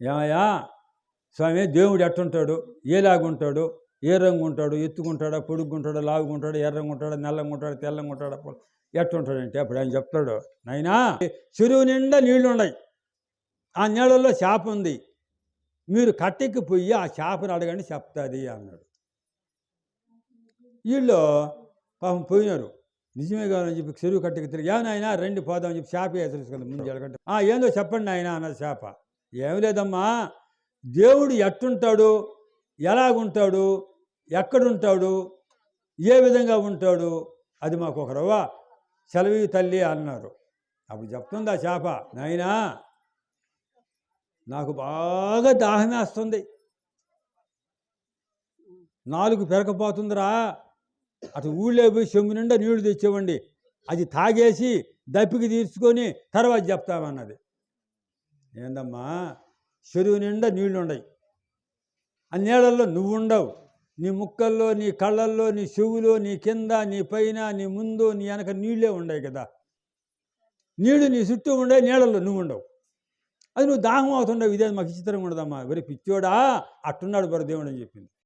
ఏమయ్యా? స్వామి దేవుడు ఎట్టుంటాడు? ఏలాగుంటాడు? ఏ రంగు ఉంటాడు ఎత్తుకుంటాడా? పొడుగుంటాడా? లావుగుంటాడు? ఎర్రంగుంటాడా? నల్లంగుంటాడా? తెల్లంగుంటాడా? ఉంటాడు తెల్లంగా ఉంటాడా ఎట్టుంటాడంటే అప్పుడు ఆయన చెప్తాడు నాయనా చెరువు నిండా నీళ్ళు ఉన్నాయి ఆ నీళ్ళల్లో చేప ఉంది. మీరు కట్టెక్కి పోయి ఆ చేపను అడగండి చెప్తాది అన్నాడు. వీళ్ళు పాపం పోయినారు. నిజమే కావాలని చెప్పి చెరువు కట్టెకి తిరిగి ఏమైనా నాయన రెండు పోదామని చెప్పి చేప వేసేసుకుంది. ముందు ఎడగంటే ఏందో చెప్పండి ఆయన అన్నది చేప. ఏం లేదమ్మా. దేవుడు ఎట్టుంటాడు? ఎలాగుంటాడు? ఎక్కడుంటాడు? ఏ విధంగా ఉంటాడు? అది మాకు ఒక రవ్వ. సెలవి తల్లి అన్నారు. అప్పుడు చెప్తుంది ఆ చేప? నాయనా నాకు బాగా దాహమేస్తుంది నాలుగు పెరకపోతుందిరా అటు ఊళ్ళో పోయి చెంగు నిండా నీళ్ళు తెచ్చేవండి అది తాగేసి దప్పికి తీర్చుకొని తర్వాత చెప్తామన్నది. ఏందమ్మా? చెరువు నిండా నీళ్ళు ఉండవు ఆ నీళ్ళల్లో నువ్వు ఉండవు నీ ముక్కల్లో నీ కళ్ళల్లో నీ చెవులో నీ కింద నీ పైన నీ ముందు నీ వెనక నీళ్ళే ఉండవు కదా. నీళ్ళు నీ చుట్టూ ఉండే నీళ్ళల్లో నువ్వు ఉండవు అది నువ్వు దాహం అవుతుండవు. ఇదే మాకు విచిత్రంగా ఉండదమ్మా. వెరీ పిచ్చోడా? అట్టున్నాడు బరదేవుడు అని చెప్పింది.